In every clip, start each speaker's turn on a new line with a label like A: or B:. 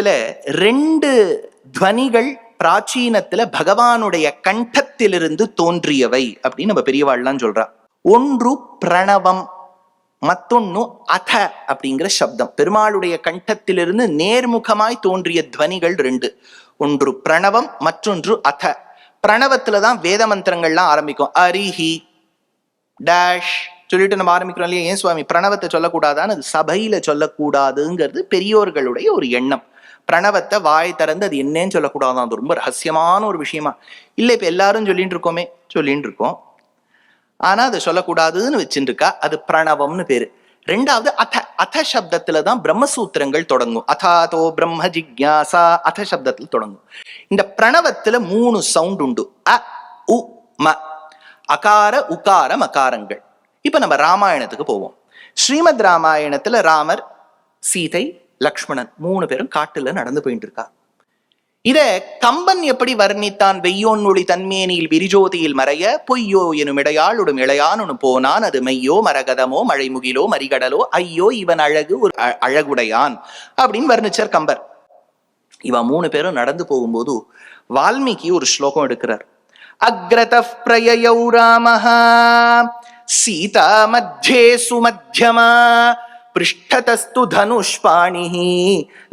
A: இடத்துல ரெண்டு துவனிகள் பிராச்சீனத்துல பகவானுடைய கண்டத்திலிருந்து தோன்றியவை அப்படின்னு நம்ம பெரியவாள்லாம் சொல்றா. ஒன்று பிரணவம் மத்தொன்னு அத அப்படிங்கிற சப்தம். பெருமாளுடைய கண்டத்திலிருந்து நேர்முகமாய் தோன்றிய துவனிகள் ரெண்டு. ஒன்று பிரணவம் மற்றொன்று அத. பிரணவத்துல தான் வேத மந்திரங்கள்லாம் ஆரம்பிக்கும். அரிஹி டேஷ் சொல்லிட்டு நம்ம ஆரம்பிக்கிறோம் இல்லையா? ஏன் சுவாமி? பிரணவத்தை சொல்லக்கூடாதான்னு அது சபையில சொல்லக்கூடாதுங்கிறது பெரியோர்களுடைய ஒரு எண்ணம். பிரணவத்தை வாய் திறந்து அது என்னன்னு சொல்லக்கூடாதான். அது ரொம்ப ரகசியமான ஒரு விஷயமா. இல்லை இப்போ எல்லாரும் சொல்லிட்டு இருக்கோமே சொல்லிட்டு இருக்கோம். ஆனால் அதை சொல்லக்கூடாதுன்னு வச்சுருக்கா. அது பிரணவம்னு பேர். ரெண்டாவது அத அத சப்தத்துல தான் பிரம்மசூத்திரங்கள் தொடங்கும். அதாதோ பிரம்ம ஜிக்யாசா அத சப்தத்தில் தொடங்கும். இந்த பிரணவத்துல மூணு சவுண்ட் உண்டு. அ உ ம. அகார உகார மகாரங்கள். இப்ப நம்ம ராமாயணத்துக்கு போவோம். ஸ்ரீமத் ராமாயணத்துல ராமர் சீதை லக்ஷ்மணன் மூணு பேரும் காட்டுல நடந்து போயிட்டு இருக்கா இத கம்பன் எப்படி வர்ணித்தான்? வெய்யோன் வெய்யோன்னொளி தன்மேனியில் விரிஜோதியில் மறைய பொய்யோ எனும் இடையாளுடும் இளையானும் போனான். அது மெய்யோ மரகதமோ மழைமுகிலோ மரிகடலோ ஐயோ இவன் அழகு ஒரு அழகுடையான் அப்படின்னு வர்ணிச்சார் கம்பர். இவன் மூணு பேரும் நடந்து போகும்போது வால்மீகி ஒரு ஸ்லோகம் எடுக்கிறார். அக்ரத பிரயௌ ராமஹா சீதா மத்தியே சுமத்தியமா பிருஷ்டதஸ்து தனுஷ்பாணி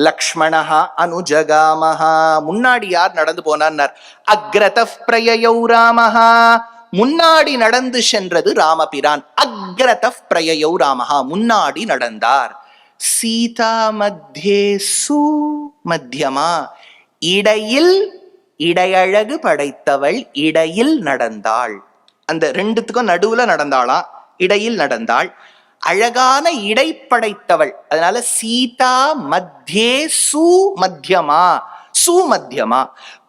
A: லக்ஷ்மணஹ அனுஜகாமஹா முன்னாடி யார் நடந்து போனார் அக்ரத பிரயயௌ ராமஹா முன்னாடி நடந்து சென்றது ராமபிரான்। அக்ரத பிரயயௌ ராமஹா முன்னாடி நடந்தார் சீதா மத்தியே சு மத்தியமா இடையில் இடையழகு படைத்தவள் இடையில் நடந்தாள். அந்த ரெண்டுத்துக்கும் நடுவுல நடந்தாளா இடையில் நடந்தாள். அழகான இடை படைத்தவள் அதனால சீதா மத்தியே சு மத்தியமா சுமத்தியமா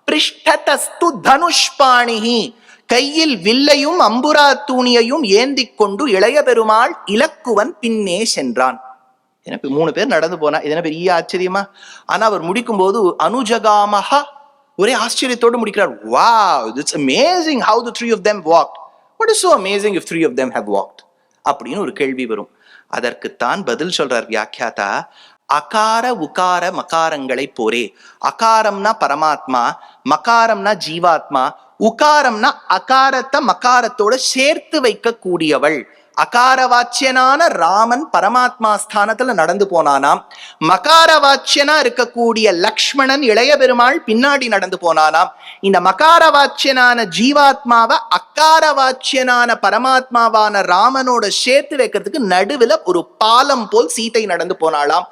A: பிருஷ்டதஸ்து தனுஷ்பாணிஹி. கையில் வில்லையும் அம்புரா தூணியையும் ஏந்தி கொண்டு இளைய பெருமாள் இலக்குவன் பின்னே சென்றான். எனக்கு மூணு பேர் நடந்து போனா இது என்ன பெரிய ஆச்சரியமா? ஆனா அவர் முடிக்கும் போது அனுஜகாமஹா ஒரே ஆச்சரியத்தோடு முடிக்கிறார். Wow it's amazing how the three of them walked what is so amazing if three of them how walked அப்படின்னு ஒரு கேள்வி வரும். அதற்குத்தான் பதில் சொல்றார் வியாக்கியாதா அகார உகார மகாரங்களை போரே. அகாரம்னா பரமாத்மா மகாரம்னா ஜீவாத்மா உகாரம்னா அகாரத்தை மகாரத்தோட சேர்த்து வைக்க கூடியவள் அகாரவாச்சியனான ராமன் பரமாத்மா ஸ்தானத்துல நடந்து போனானாம். மகார வாச்சியனா இருக்கக்கூடிய லக்ஷ்மணன் இளைய பெருமாள் பின்னாடி நடந்து போனானாம். இந்த மகாரவாச்சியனான ஜீவாத்மாவை அக்கார வாச்சியனான பரமாத்மாவான ராமனோட சேர்த்து வைக்கிறதுக்கு நடுவில் ஒரு பாலம் போல் சீதை நடந்து போனாலாம்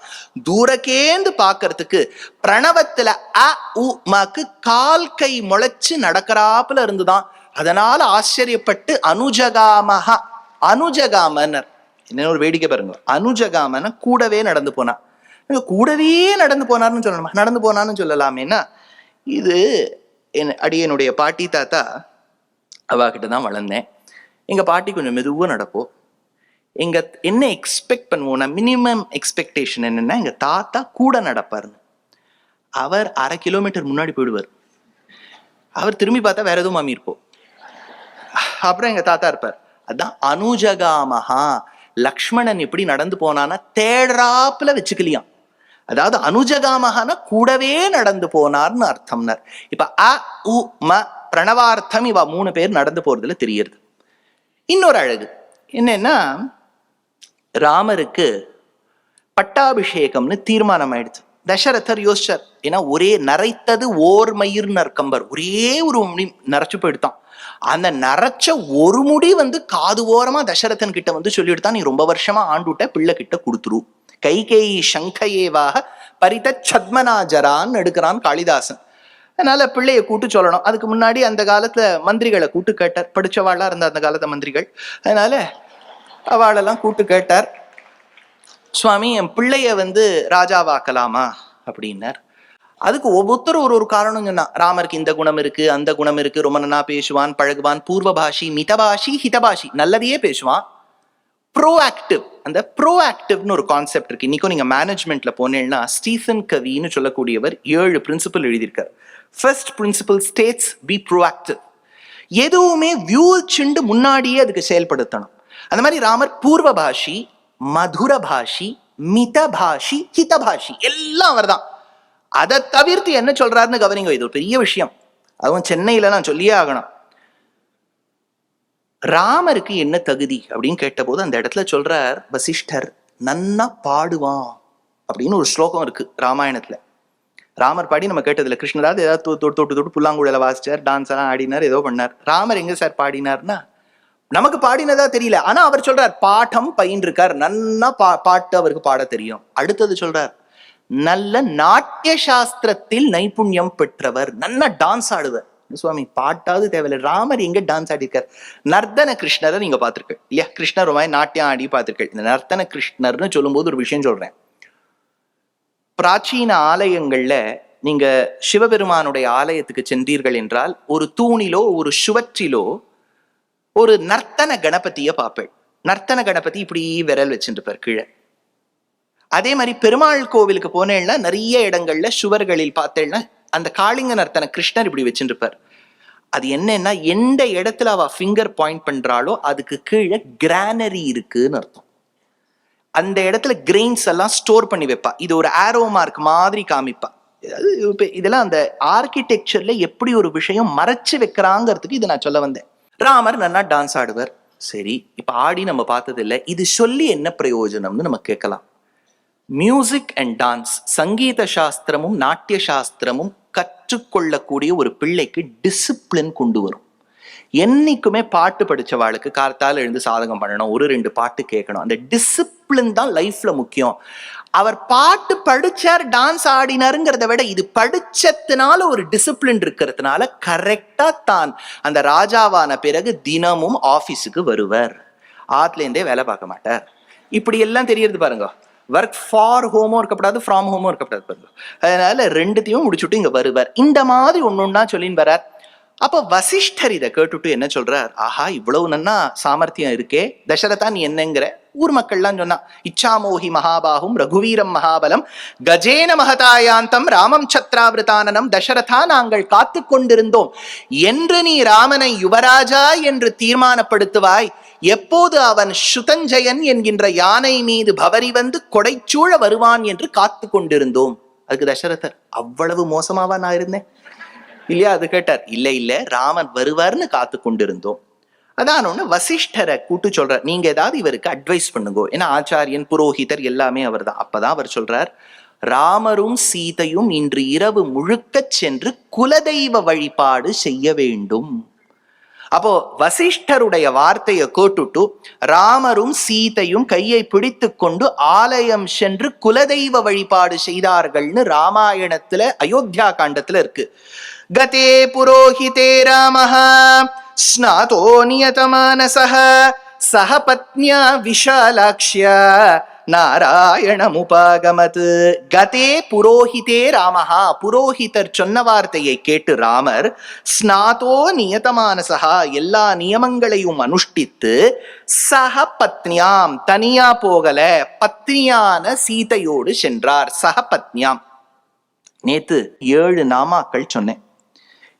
A: தூரக்கேந்து பார்க்கறதுக்கு பிரணவத்துல அ உ மக்கு கால் கை முளைச்சு நடக்கிறாப்புல இருந்துதான். அதனால ஆச்சரியப்பட்டு அனுஜகாமஹா அனுஜகாமனர் என்ன ஒரு வேடிக்கை பாருங்க. அனுஜகாமன கூடவே நடந்து போனா. கூடவே நடந்து போனார்னு சொல்லணுமா? நடந்து போனான்னு சொல்லலாமேனா இது என் அடியனுடைய பாட்டி தாத்தா அவாகிட்ட தான் வளர்ந்தேன். எங்கள் பாட்டி கொஞ்சம் மெதுவாக நடப்போம் எங்க என்ன எக்ஸ்பெக்ட் பண்ணுவோம்னா மினிமம் எக்ஸ்பெக்டேஷன் என்னன்னா எங்க தாத்தா கூட நடப்பார்னு அவர் அரை கிலோமீட்டர் முன்னாடி போயிடுவார். அவர் திரும்பி பார்த்தா வேற எதுவும் மாமி இருப்போம் அப்புறம் எங்க தாத்தா இருப்பார். அதான் அனுஜகாமஹா. லக்ஷ்மணன் எப்படி நடந்து போனான்னா தேடராப்புல வச்சுக்கலியாம். அதாவது அனுஜகாமஹான கூடவே நடந்து போனார்னு அர்த்தம்னார். இப்ப அ உ ம பிரணவார்த்தம் இவ மூணு பேர் நடந்து போறதுல தெரியுது இன்னொரு அழகு. என்னன்னா ராமருக்கு பட்டாபிஷேகம்னு தீர்மானம் ஆயிடுச்சு தசரதர் யோசிச்சார். ஏன்னா ஒரே நரைத்தது ஓர் மயிர்னர் கம்பர் ஒரே ஒரு முடி நரைச்சு போயிடுதான் அந்த நரைச்ச ஒரு முடி வந்து காது ஓரமா தசரதன் கிட்ட வந்து சொல்லிடுதான் நீ ரொம்ப வருஷமா ஆண்டுட்ட பிள்ளை கிட்ட கொடுத்துரு. கைகேயி சங்கையேவாக பரித சத்மனாஜரான்னு எடுக்கிறான் காளிதாசன். அதனால பிள்ளைய கூட்டு சொல்லணும். அதுக்கு முன்னாடி அந்த காலத்துல மந்திரிகளை கூட்டு கேட்டார். படிச்சவாளா இருந்த அந்த காலத்து மந்திரிகள். அதனால அவளெல்லாம் கூட்டு கேட்டார். சுவாமி என் பிள்ளைய வந்து ராஜாவாக்கலாமா? அப்படின்னார். அதுக்கு ஒவ்வொருத்தரும் ஒரு ஒரு காரணம் சொன்னா ராமருக்கு இந்த குணம் இருக்கு அந்த குணம் இருக்கு. ரொம்ப பேசுவான் பழகுவான். பூர்வபாஷி மிதபாஷி ஹிதபாஷி. நல்லதையே பேசுவான். ப்ரோஆக்டிவ் அந்த ப்ரோஆக்டிவ்னு ஒரு கான்செப்ட் இருக்கு. இன்னைக்கும் நீங்க மேனேஜ்மெண்ட்ல போனேன்னா ஸ்டீஃபன் கவின்னு சொல்லக்கூடியவர் ஏழு பிரின்சிபல் எழுதியிருக்கார். First principle states be proactive எதுவுமே வியூச்சிண்டு முன்னாடியே அதுக்கு செயல்படுத்தணும். அந்த மாதிரி ராமர் பூர்வபாஷி மதுரபாஷி மிதபாஷி ஹிதபாஷி எல்லாம் அவர்தான். அதை தவிர்த்து என்ன சொல்றாருன்னு கவனிங்க இது ஒரு பெரிய விஷயம். அதுவும் சென்னையில நான் சொல்லியே ஆகணும். ராமருக்கு என்ன தகுதி அப்படின்னு கேட்டபோது அந்த இடத்துல சொல்றார் வசிஷ்டர் நன்னா பாடுவான் அப்படின்னு ஒரு ஸ்லோகம் இருக்கு ராமாயணத்துல. ராமர் பாடி நம்ம கேட்டதில்ல. கிருஷ்ணராஜ் ஏதாவது தொ- தொட்டு தொட்டு தொட்டு புல்லாங்குழல வாசிச்சார் டான்ஸ் எல்லாம் ஆடினார் ஏதோ பண்ணார். ராமர் எங்க சார் பாடினார்னா நமக்கு பாடினதா தெரியல. ஆனா அவர் சொல்றார் பாட்டம் பயின்றிருக்கார். நன்னா பா பாட்டு அவருக்கு பாட தெரியும். அடுத்தது சொல்றார் நல்ல நாட்டிய சாஸ்திரத்தில் நைபுண்யம் பெற்றவர். நல்லா டான்ஸ் ஆடுவர். சுவாமி பாட்டாவது தேவையில்லை. ராமர் எங்க டான்ஸ் ஆடிருக்கார் நர்த்தன கிருஷ்ணரை நீங்க பார்த்திருக்க இல்லையா? கிருஷ்ணர் ரொம்ப நாட்டியம் ஆடி பார்த்திருக்க இந்த நர்த்தன கிருஷ்ணர்னு சொல்லும்போது ஒரு விஷயம் சொல்றேன். பிராச்சீன ஆலயங்கள்ல நீங்க சிவபெருமானுடைய ஆலயத்துக்கு சென்றீர்கள் என்றால் ஒரு தூணிலோ ஒரு சுவற்றிலோ ஒரு நர்த்தன கணபதிய பார்ப்பேன். நர்த்தன கணபதி இப்படி விரல் வச்சுருப்பார் கீழே. அதே மாதிரி பெருமாள் கோவிலுக்கு போனேன்னா நிறைய இடங்கள்ல சுவர்களில் பார்த்தேன்னா அந்த காளிங்க நர்த்தன கிருஷ்ணர் இப்படி வச்சுருப்பார் அது என்னன்னா எந்த இடத்துல அவ ஃபிங்கர் பாயிண்ட் பண்றாளோ அதுக்கு கீழே கிரானரி இருக்குன்னு அர்த்தம். அந்த இடத்துல கிரெயின்ஸ் எல்லாம் ஸ்டோர் பண்ணி வைப்பா. இது ஒரு ஆரோ மார்க் மாதிரி காமிப்பா. இதெல்லாம் அந்த ஆர்கிடெக்சர்ல எப்படி ஒரு விஷயம் மறைச்சு வைக்கிறாங்கிறதுக்கு இதை நான் சொல்ல வந்தேன். ராமர் நல்லா டான்ஸ் ஆடுவர். சரி இப்ப ஆடி நம்ம பார்த்தது இல்லை இது சொல்லி என்ன பிரயோஜனம்னு நம்ம கேட்கலாம். மியூசிக் அண்ட் டான்ஸ் சங்கீத சாஸ்திரமும் நாட்டிய சாஸ்திரமும் கற்றுக்கொள்ளக்கூடிய ஒரு பிள்ளைக்கு டிசிப்ளின் கொண்டு வரும். என்னைக்குமே பாட்டு படித்தவாளுக்கு கார்த்தால எழுந்து சாதகம் பண்ணணும் ஒரு ரெண்டு பாட்டு கேட்கணும். அந்த டிசிப்ளின் தான் லைஃப்ல முக்கியம். அவர் பாட்டு படிச்சார் டான்ஸ் ஆடினாருங்கிறத விட இது படிச்சதுனால ஒரு டிசிப்ளின் இருக்கிறதுனால கரெக்டா தான் அந்த ராஜாவான பிறகு தினமும் ஆபீஸுக்கு வருவர். ஆத்துல வேலை பார்க்க மாட்டார். இப்படி எல்லாம் தெரியறது பாருங்க. ஒர்க் ஃபார் ஹோமும் இருக்கப்படாது ஃப்ரம் ஹோமும் இருக்கப்படாது பாருங்க. அதனால ரெண்டுத்தையும் முடிச்சுட்டு இங்க வருவார். இந்த மாதிரி ஒன்னொன்னா சொல்லின்னு வரார் அப்ப வசிஷ்டர் இதை கேட்டுட்டு என்ன சொல்றார்? ஆஹா இவ்வளவு நன்னா சாமர்த்தியம் இருக்கே. தசரதா நீ என்னங்கிற? ஊர் மக்கள்லாம் சொன்னா இச்சாமோகி மகாபாகும் ரகுவீரம் மகாபலம் கஜேன மகதாயாந்தம் ராமம் சத்ராவிரதானனம் தசரதா நாங்கள் காத்து கொண்டிருந்தோம். என்று நீ ராமனை யுவராஜா என்று தீர்மானப்படுத்துவாய். எப்போது அவன் சுதஞ்சயன் என்கின்ற யானை மீது பவரி வந்து கொடைச்சூழ வருவான் என்று காத்து கொண்டிருந்தோம். அதுக்கு தசரதர் அவ்வளவு மோசமாவா நான் இருந்தேன்? இல்லையா? அது கேட்டார் இல்ல இல்ல ராமன் வருவார்னு காத்து கொண்டிருந்தோம். அதான் ஒண்ணு வசிஷ்டரை கூட்டு சொல்றார். நீங்க ஏதாவது இவருக்கு அட்வைஸ் பண்ணுங்க. ஏன்னா ஆச்சாரியன் புரோஹிதர் எல்லாமே அவர்தான். அப்பதான் அவர் சொல்றார் ராமரும் சீதையும் இன்று இரவு முழுக்க சென்று குலதெய்வ வழிபாடு செய்ய வேண்டும். அப்போ வசிஷ்டருடைய வார்த்தையை கேட்டுட்டு ராமரும் சீதையும் கையை பிடித்து கொண்டு ஆலயம் சென்று குலதெய்வ வழிபாடு செய்தார்கள்னு ராமாயணத்துல அயோத்தியா காண்டத்துல இருக்கு. கதே புரோஹிதே ராமஹா ஸ்நாதோ நியதமானசः சக பத்னியா விஷாலாக்ஷ்யா. நாராயணமுபாகமத். கதே புரோஹிதே ராமஹா. புரோஹிதர் சொன்ன வார்த்தையை கேட்டு ராமர் ஸ்நாதோ நியதமானசா எல்லா நியமங்களையும் அனுஷ்டித்து சக பத்னியாம் தனியா போகல பத்னியான சீதையோடு சென்றார். சக பத்னியாம். நேத்து ஏழு நாமாக்கள் சொன்னேன்.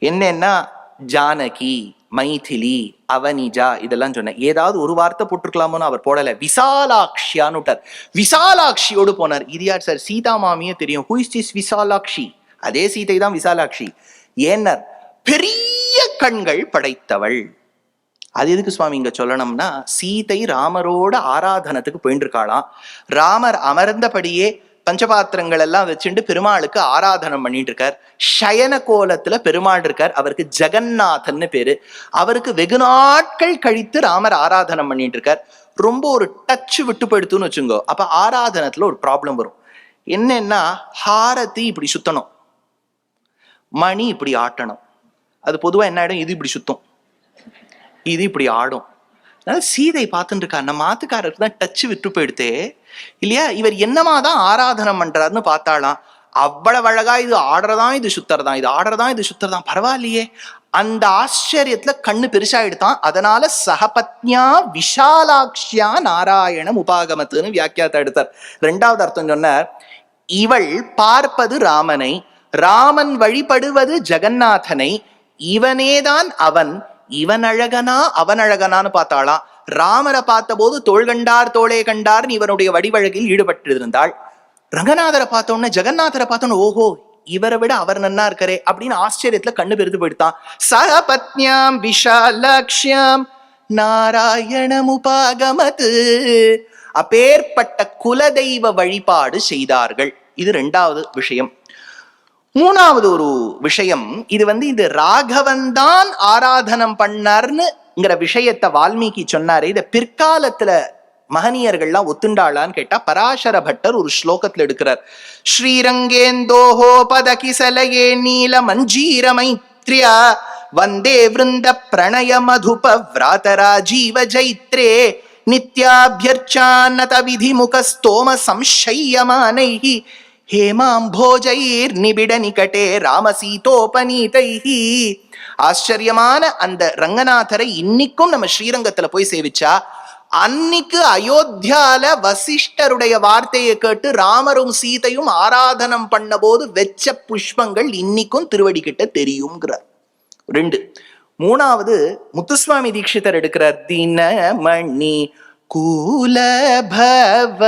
A: என்னன்னா ஜானகி மைதிலி அவனிஜா இதெல்லாம் சொன்னேன் ஏதாவது ஒரு வார்த்தை போட்டிருக்கலாமோன்னு அவர் போடல. விசாலாக்ஷியான்னு விட்டார். விசாலாக்ஷியோடு போனார். இது யார் சார்? சீதா மாமியே தெரியும். Who is this Visalakshi? அதே சீதை தான் விசாலாக்ஷி. ஏன்னர்? பெரிய கண்கள் படைத்தவள். அது எதுக்கு சுவாமி இங்க சொல்லணும்னா சீதை ராமரோட ஆராதனத்துக்கு போயிட்டு இருக்காளாம் ராமர் அமர்ந்தபடியே பஞ்சபாத்திரங்கள் எல்லாம் வச்சுட்டு பெருமாளுக்கு ஆராதனம் பண்ணிட்டு இருக்கார் சயன கோலத்துல பெருமாள் இருக்கார். அவருக்கு ஜெகநாதன்னு பேரு. அவருக்கு வெகு நாட்கள் கழித்து ராமர் ஆராதனம் பண்ணிட்டு இருக்கார் ரொம்ப ஒரு டச் விட்டுப்படுத்துன்னு வச்சுங்கோ. அப்ப ஆராதனத்துல ஒரு ப்ராப்ளம் வரும். என்னன்னா ஹாரதி இப்படி சுத்தணும். மணி இப்படி ஆட்டணும். அது பொதுவா என்ன ஆயிடும்? இது இப்படி சுத்தும். இது இப்படி ஆடும். சீதை பார்த்துட்டு இருக்கா நம்ம ஆத்துக்காரருக்கு தான் டச் விட்டு போயிடுத்தே இல்லையா? இவர் என்னமா தான் ஆராதனம் பண்றாருன்னு பார்த்தாலாம் அவ்வளவு அழகா இது ஆடுறதா இது சுத்துறதான் இது ஆடுறதான் இது சுத்தர்தான் பரவாயில்லையே. அந்த ஆச்சரியத்துல கண்ணு பெருசாயிடுதான். அதனால சகபத்னியா விஷாலாக்ஷியா நாராயணம் உபாகமத்துன்னு வியாக்கியாத்த எடுத்தார். ரெண்டாவது அர்த்தம் சொன்னார் இவள் பார்ப்பது ராமனை ராமன் வழிபடுவது ஜெகநாதனை இவனேதான் அவன் இவன் அழகனா அவன் அழகனான்னு பார்த்தாளாம் ராமரை பார்த்தபோது தோள் கண்டார் தோளே கண்டார்னு இவனுடைய வடிவழகில் ஈடுபட்டிருந்தாள். ரங்கநாதரை பார்த்தோன்னே ஜெகநாதரை பார்த்தோன்னு ஓஹோ இவரை விட அவர் நன்னா இருக்காரே அப்படின்னு ஆச்சரியத்துல கண்ணு பெருத்து போயிட்டான் சக பத்னியாம் விஷாலாக்ஷ்யாம் நாராயணமுபாகமது அப்பேற்பட்ட குலதெய்வ வழிபாடு செய்தார்கள். இது ரெண்டாவது விஷயம். மூணாவது ஒரு விஷயம் இது வந்து இது ராகவன் தான் ஆராதனம் பண்ணார்னுங்கிற விஷயத்தை வால்மீகி சொன்னாரு. இதை பிற்காலத்துல மகனியர்கள்லாம் ஒத்துண்டாளான்னு கேட்டா பராசர பட்டர் ஒரு ஸ்லோகத்துல எடுக்கிறார். ஸ்ரீரங்கேந்தோஹோ பதகிசலயே நீல மஞ்சீர மைத்ரியா வந்தே விருந்த பிரணய மதுப விராதராஜீவ ஜைத்ரே நித்யாபியர்ச்சான்னத விதிமுக ஸ்தோம சம்சயமானைः ஹேமாம்போஜைர் நிபிட நிகட்டே ராமசீதோபநீதைஹி. ஆச்சரியமான அந்த ரங்கநாதரை இன்னிக்கும் நம்ம ஸ்ரீரங்கத்துல போய் சேவிச்சா அன்னைக்கு அயோத்தியால வசிஷ்டருடைய வார்த்தையை கேட்டு ராமரும் சீதையும் ஆராதனம் பண்ண போது வெச்ச புஷ்பங்கள் இன்னைக்கும் திருவடி கிட்ட தெரியுங்கிறார் ரெண்டு. மூணாவது முத்துசுவாமி தீட்சிதர் எடுக்கிறார் தினமணி கூலபவ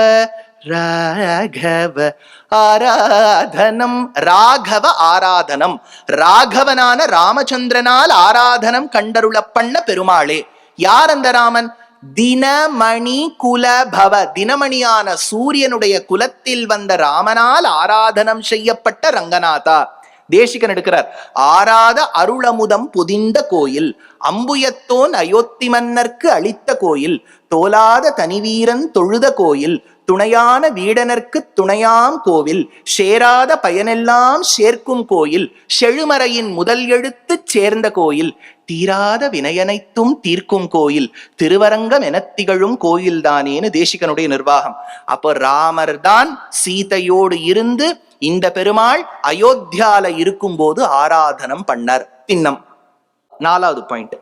A: ராகவ ஆராதனம். ராகவ ஆராதனம். ராகவனான ராமச்சந்திரனால் ஆராதனம் கண்டருள பண்ண பெருமாளே யார் அந்த ராமன்? தினமணி குலபவ. தினமணியான சூரியனுடைய குலத்தில் வந்த ராமனால் ஆராதனம் செய்யப்பட்ட ரங்கநாதா. தேசிகன் எடுக்கிறார் ஆராத அருளமுதம் புதிந்த கோயில். அம்புயத்தோன் அயோத்தி மன்னர்க்கு அளித்த கோயில் தோலாத தனிவீரன் தொழுத கோயில் துணையான வீடனர்க்கு துணையாம் கோவில் சேராத பயனெல்லாம் சேர்க்கும் கோயில் செழுமறையின் முதல் எழுத்து சேர்ந்த கோயில் தீராத வினையனைத்தும் தீர்க்கும் கோயில் திருவரங்கம் என திகழும் கோயில்தானேன்னு தேசிகனுடைய நிர்வாகம். அப்போ ராமர் தான் சீதையோடு இருந்து இந்த பெருமாள் அயோத்தியால இருக்கும்போது ஆராதனம் பண்ணார். பின்னம் நாலாவது பாயிண்ட்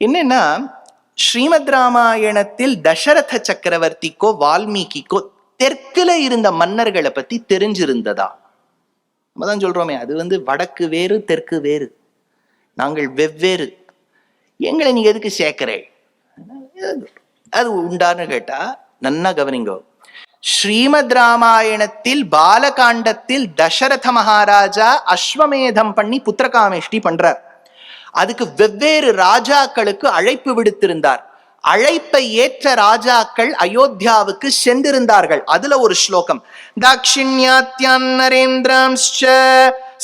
A: என்னன்னா ஸ்ரீமத் ராமாயணத்தில் தசரத சக்கரவர்த்திக்கோ வால்மீகிக்கோ தெற்குல இருந்த மன்னர்களை பத்தி தெரிஞ்சிருந்ததா? நம்ம தான் சொல்றோமே அது வந்து வடக்கு வேறு தெற்கு வேறு. நாங்கள் வெவ்வேறு. எங்களை நீங்க எதுக்கு சேர்க்கிறே? அது உண்டான்னு கேட்டா நன்னா கவனிங்கோ. ஸ்ரீமத் ராமாயணத்தில் பாலகாண்டத்தில் தசரத மகாராஜா அஸ்வமேதம் பண்ணி புத்திரகாமேஷ்டி பண்றார். அதுக்கு வெவ்வேறு ராஜாக்களுக்கு அழைப்பு விடுத்திருந்தார். அழைப்பை ஏற்ற ராஜாக்கள் அயோத்தியாவுக்கு சென்றிருந்தார்கள். அதுல ஒரு ஸ்லோகம். தாட்சிண்யாத்யான் நரேந்திராம்ச்ச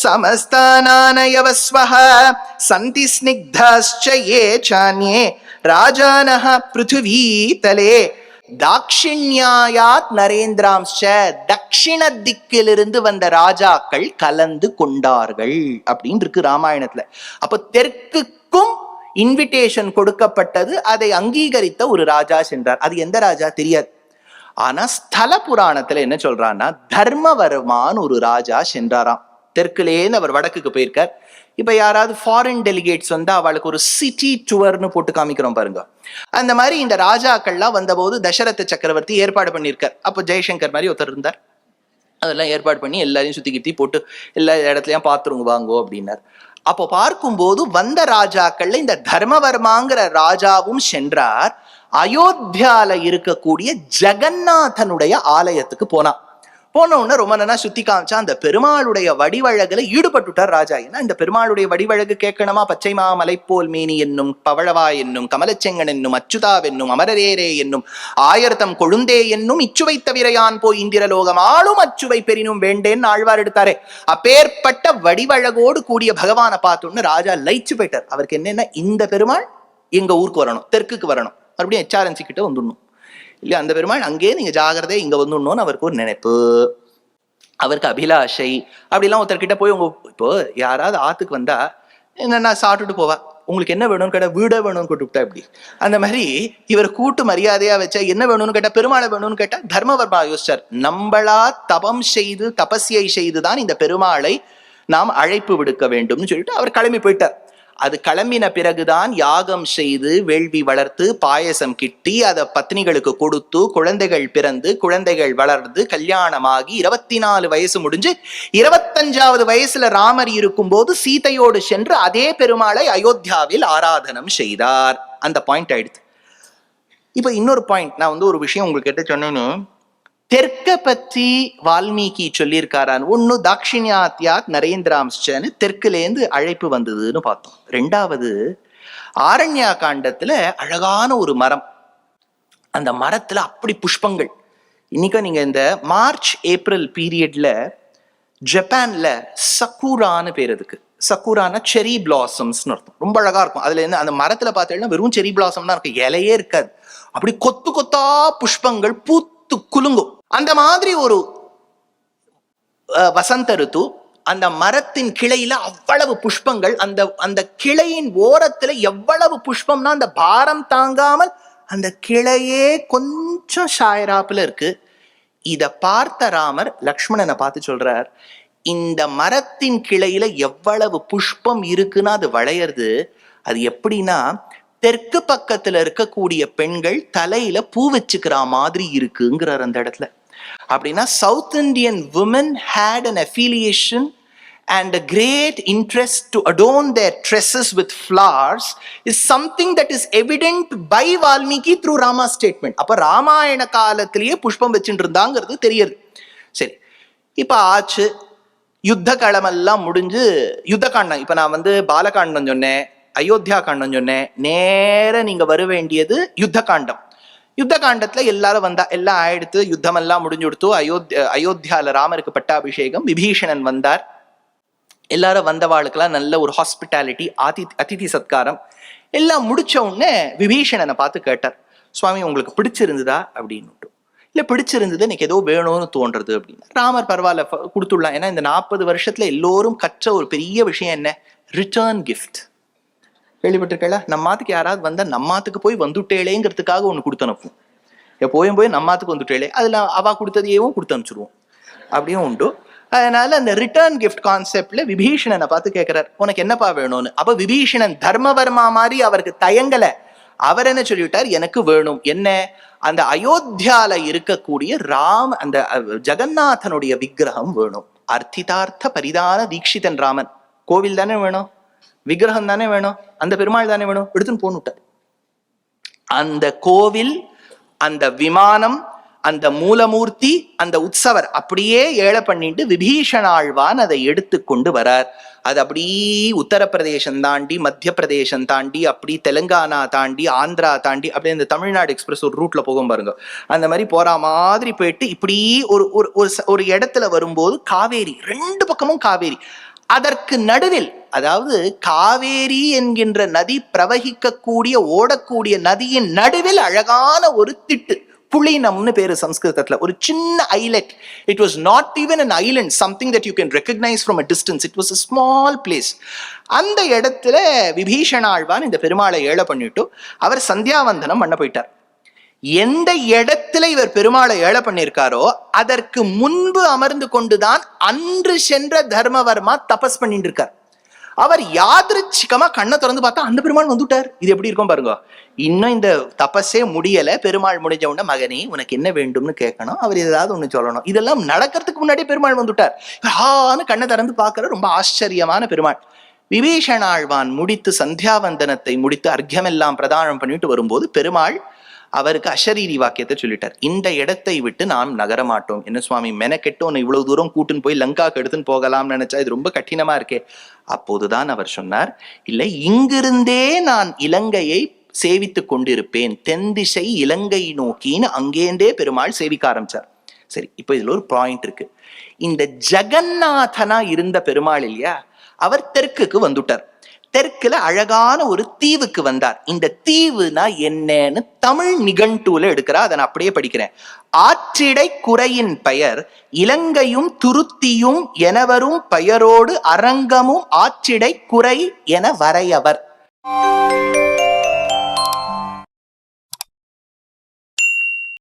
A: சமஸ்தானானயவஸ்வஹ சந்தி ஸ்னிக்தாஸ்ச ஏ சான்யே ராஜானஹ பிருத்திவீதலே தாட்சிண்யாயாத் நரேந்திராம்ச தக்ஷிண திக்கிலிருந்து வந்த ராஜாக்கள் கலந்து கொண்டார்கள் அப்படின்னு இருக்கு ராமாயணத்துல. அப்ப தெற்குக்கும் இன்விடேஷன் கொடுக்கப்பட்டது அதை அங்கீகரித்த ஒரு ராஜா சென்றார். அது எந்த ராஜா? தெரியாது. ஆனா ஸ்தல புராணத்துல என்ன சொல்றான்னா தர்மவர்மான்னு ஒரு ராஜா சென்றாராம். தெற்குலேருந்து அவர் வடக்குக்கு போயிருக்கார். இப்போ யாராவது ஃபாரின் டெலிகேட்ஸ் வந்து அவளுக்கு ஒரு சிட்டி டூர்னு போட்டு காமிக்கிறோம் பாருங்க. அந்த மாதிரி இந்த ராஜாக்கள்லாம் வந்தபோது தசரத சக்கரவர்த்தி ஏற்பாடு பண்ணியிருக்கார். அப்போ ஜெய்சங்கர் மாதிரி ஒருத்தர் இருந்தார். அதெல்லாம் ஏற்பாடு பண்ணி எல்லாரையும் சுத்தி கிட்டி போட்டு எல்லா இடத்துலையும் பார்த்துருங்க வாங்கோ அப்படின்னார். அப்போ பார்க்கும்போது வந்த ராஜாக்கள்ல இந்த தர்மவர்மாங்கிற ராஜாவும் சென்றார். அயோத்தியால இருக்கக்கூடிய ஜெகநாதனுடைய ஆலயத்துக்கு போனான். போன உடனே ரொம்ப நல்லா சுத்தி காமிச்சா அந்த பெருமாளுடைய வடிவழகுல ஈடுபட்டுட்டார் ராஜா. ஏன்னா இந்த பெருமாளுடைய வடிவழகு கேட்கணுமா? பச்சை மாமலை போல் மேனி என்னும் பவழவா என்னும் கமலச்செங்கன் என்னும் அச்சுதாவென்னும் அமரரேரே என்னும் ஆயர்தம் கொழுந்தே என்னும் இச்சுவை தவிரையான் போய் இந்திரலோகம்? ஆளும் அச்சுவை பெரினும் வேண்டேன்னு ஆழ்வார் எடுத்தாரே. அப்பேற்பட்ட வடிவழகோடு கூடிய பகவானை பார்த்தோன்னு ராஜா லைச்சு போயிட்டார். அவருக்கு என்னென்ன இந்த பெருமாள் எங்க ஊருக்கு வரணும் தெற்குக்கு வரணும். மறுபடியும் ஹெச்ஆர்என்சி கிட்ட வந்துடணும். இல்லையா அந்த பெருமாள் அங்கேயே நீங்க ஜாகிரதை இங்க வந்துடணும்னு அவருக்கு ஒரு நினைப்பு. அவருக்கு அபிலாஷை. அப்படிலாம் ஒருத்தர்கிட்ட போய் உங்க இப்போ யாராவது ஆத்துக்கு வந்தா என்னன்னா சாப்பிட்டுட்டு போவா. உங்களுக்கு என்ன வேணும்னு கேட்டா வீட வேணும்னு கூப்பிட்டா இப்படி அந்த மாதிரி இவர் கூட்டு மரியாதையா வச்சா என்ன வேணும்னு கேட்டா பெருமாளை வேணும்னு கேட்டா தர்மவர்மா யோசிச்சார். நம்மளா தபம் செய்து தபஸ்யை செய்துதான் இந்த பெருமாளை நாம் அழைப்பு விடுக்க வேண்டும்னு சொல்லிட்டு அவர் கிளம்பி போயிட்டார். அது கிளம்பின பிறகுதான் யாகம் செய்து வேள்வி வளர்த்து பாயசம் கிட்டி அதை பத்னிகளுக்கு கொடுத்து குழந்தைகள் பிறந்து குழந்தைகள் வளர்ந்து கல்யாணமாகி இருபத்தி நாலு வயசு முடிஞ்சு இருபத்தஞ்சாவது வயசுல ராமர் இருக்கும்போது சீதையோடு சென்று அதே பெருமாளை அயோத்தியாவில் ஆராதனம் செய்தார். அந்த பாயிண்ட் ஆயிடுது இப்போ இன்னொரு பாயிண்ட் நான் வந்து ஒரு விஷயம் உங்களுக்கு கிட்ட சொன்னேன்னு தெற்க பற்றி வால்மீகி சொல்லியிருக்காரான். ஒன்று தாட்சிணியாத்யாத் நரேந்திராம்ஸ்சன்னு தெற்குலேருந்து அழைப்பு வந்ததுன்னு பார்த்தோம். ரெண்டாவது ஆரண்யா காண்டத்துல அழகான ஒரு மரம். அந்த மரத்துல அப்படி புஷ்பங்கள். இன்னைக்கும் நீங்க இந்த மார்ச் ஏப்ரல் பீரியட்ல ஜப்பான்ல சக்கூரான்னு பேர் அதுக்கு. சக்கூரானா செரி பிளாசம்ஸ்னு அர்த்தம். ரொம்ப அழகா இருக்கும். அதுல இருந்து அந்த மரத்துல பார்த்தீங்கன்னா வெறும் செரி பிளாசம் தான் இருக்கும் இலையே இருக்காது. அப்படி கொத்து கொத்தா புஷ்பங்கள் பூத்து குலுங்கும். அந்த மாதிரி ஒரு வசந்த ருத்து அந்த மரத்தின் கிளையில அவ்வளவு புஷ்பங்கள் அந்த அந்த கிளையின் ஓரத்துல எவ்வளவு புஷ்பம்னா அந்த பாரம் தாங்காமல் அந்த கிளையே கொஞ்சம் சாயராப்புல இருக்கு. இத பார்த்த ராமர் லக்ஷ்மணனை பார்த்து சொல்றார் இந்த மரத்தின் கிளையில எவ்வளவு புஷ்பம் இருக்குன்னா அது வளையறது. அது எப்படின்னா தெற்கு பக்கத்துல இருக்கக்கூடிய பெண்கள் தலையில பூ வச்சுக்கிற மாதிரி இருக்குங்கிறார் அந்த இடத்துல. அப்படின்னா south Indian women had an affiliation and a great interest to adorn their dresses with flowers is something that is evident by Valmiki through Rama statement அப்போ ராமாயண காலத்திலேயே புஷ்பம் வச்சுட்டு இருந்தாங்கிறது தெரியுது. சரி இப்போ ஆச்சு. யுத்த களமெல்லாம் முடிஞ்சு யுத்த காண்டம். இப்போ நான் வந்து பாலகாண்டம் சொன்னேன் அயோத்தியா காண்டம் சொன்னேன். நேர நீங்க வர வேண்டியது யுத்த காண்டம். யுத்த காண்டத்துல எல்லாரும் வந்தா எல்லாம் ஆயிடுத்து யுத்தம் எல்லாம் முடிஞ்சு கொடுத்து அயோத்தியா அயோத்தியால ராமருக்கு பட்டாபிஷேகம் விபீஷணன் வந்தார். எல்லாரும் வந்தவாளுக்கெல்லாம் நல்ல ஒரு ஹாஸ்பிட்டாலிட்டி அதி அதிதி சத்காரம். எல்லாம் முடிச்ச உடனே விபீஷணனை பார்த்து கேட்டார். சுவாமி உங்களுக்கு பிடிச்சிருந்ததா? அப்படின்னுட்டு. இல்லை பிடிச்சிருந்தது எனக்கு ஏதோ வேணும்னு தோன்றது அப்படின்னு ராமர் பரவாயில்ல கொடுத்துடலாம். ஏன்னா இந்த நாற்பது வருஷத்துல எல்லோரும் கற்ற ஒரு பெரிய விஷயம் என்ன? ரிட்டர்ன் கிஃப்ட் கேள்விப்பட்டிருக்கல நம்மாத்துக்கு யாராவது வந்தா நம்மாத்துக்கு போய் வந்துட்டேளேங்கிறதுக்காக ஒன்று கொடுத்து அனுப்புவோம். எப்போயும் போய் நம்மாத்துக்கு வந்துட்டேளே அதுல அவா கொடுத்ததையவும் கொடுத்து அனுப்பிச்சிடுவோம் அப்படியும் உண்டு. அதனால அந்த ரிட்டர்ன் கிஃப்ட் கான்செப்ட்ல விபீஷணனை பார்த்து கேட்கிறார் உனக்கு என்னப்பா வேணும்னு? அப்ப விபீஷணன் தர்மவர்மா மாதிரி அவருக்கு தயங்கல. அவர் என்ன சொல்லிவிட்டார்? எனக்கு வேணும். என்ன? அந்த அயோத்தியால இருக்கக்கூடிய ராம் அந்த ஜெகநாதனுடைய விக்கிரகம் வேணும். அர்த்திதார்த்த பரிதான தீட்சிதன் ராமன். கோவில் தானே வேணும்? விக்கிரகம் தானே வேணும்? அந்த பெருமாள் தானே வேணும்? எடுத்துன்னு போனுட்டார் அந்த கோவில் அந்த விமானம் அந்த மூலமூர்த்தி அந்த உற்சவர் அப்படியே ஏழை பண்ணிட்டு விபீஷணாழ்வான் அதை எடுத்து கொண்டு வரார். அது அப்படி உத்தரப்பிரதேசம் தாண்டி மத்திய பிரதேசம் தாண்டி அப்படி தெலுங்கானா தாண்டி ஆந்திரா தாண்டி அப்படியே இந்த தமிழ்நாடு எக்ஸ்பிரஸ் ஒரு ரூட்ல போகும் பாருங்க. அந்த மாதிரி போற மாதிரி போயிட்டு இப்படி ஒரு ஒரு ஒரு ஒரு இடத்துல வரும்போது காவேரி ரெண்டு பக்கமும் காவேரி. அதற்கு நடுவில் அதாவது காவேரி என்கின்ற நதி பிரவகிக்கக்கூடிய ஓடக்கூடிய நதியின் நடுவில் அழகான ஒரு திட்டு புளினம்னு பேரு சம்ஸ்கிருதத்துல. ஒரு சின்ன islet it was not even an island something that you can recognise from a distance it was a small place அந்த இடத்துல விபீஷணாழ்வான் இந்த பெருமாளை ஏழை பண்ணிட்டு அவர் சந்தியாவந்தனம் பண்ண போயிட்டார். எந்த இடத்துல இவர் பெருமாளை ஏழை பண்ணியிருக்காரோ அதற்கு முன்பு அமர்ந்து கொண்டுதான் அன்று சென்ற தர்மவர்மா தபஸ் பண்ணிட்டு இருக்கார் அவர் யாதிருச்சிகமா கண்ணை திறந்து பார்த்தா அந்த பெருமாள் வந்துட்டார். இது எப்படி இருக்கும் பாருங்க. இன்னும் இந்த தபஸே முடியல பெருமாள் முடிஞ்ச உடனே மகனே உனக்கு என்ன வேண்டும்னு கேட்கணும்? அவர் ஏதாவது ஒண்ணு சொல்லணும். இதெல்லாம் நடக்கிறதுக்கு முன்னாடியே பெருமாள் வந்துட்டார். ஆனு கண்ணை திறந்து பார்க்கிற ரொம்ப ஆச்சரியமான பெருமாள். விபீஷணாழ்வான் முடித்து சந்தியாவந்தனத்தை முடித்து அர்க்கியமெல்லாம் பிரதானம் பண்ணிட்டு வரும்போது பெருமாள் அவருக்கு அஷரீரி வாக்கியத்தை சொல்லிட்டார். இந்த இடத்தை விட்டு நாம் நகரமாட்டோம். என்ன சுவாமி மெனக்கெட்டு உன்னை இவ்வளவு தூரம் கூட்டுன்னு போய் லங்காக்கு எடுத்துன்னு போகலாம்னு நினைச்சா இது ரொம்ப கடினமா இருக்கே. அப்போதுதான் அவர் சொன்னார் இல்லை இங்கிருந்தே நான் இலங்கையை சேவித்துக் கொண்டிருப்பேன். தென் திசை இலங்கை நோக்கின்னு அங்கேருந்தே பெருமாள் சேவிக்க ஆரம்பிச்சார். சரி இப்போ இதுல ஒரு பாயிண்ட் இருக்கு. இந்த ஜெகநாதனா இருந்த பெருமாள் இல்லையா அவர் தெற்குக்கு வந்துட்டார். தெற்குல அழகான ஒரு தீவுக்கு வந்தார். இந்த தீவுனா என்னன்னு தமிழ் நிகண்டூல எடுக்கிறா அதை நான் அப்படியே படிக்கிறேன். ஆற்றிடை குறையின் பெயர் இலங்கையும் துருத்தியும் எனவரும் பெயரோடு அரங்கமும் ஆற்றிடை குறை என வரையவர்.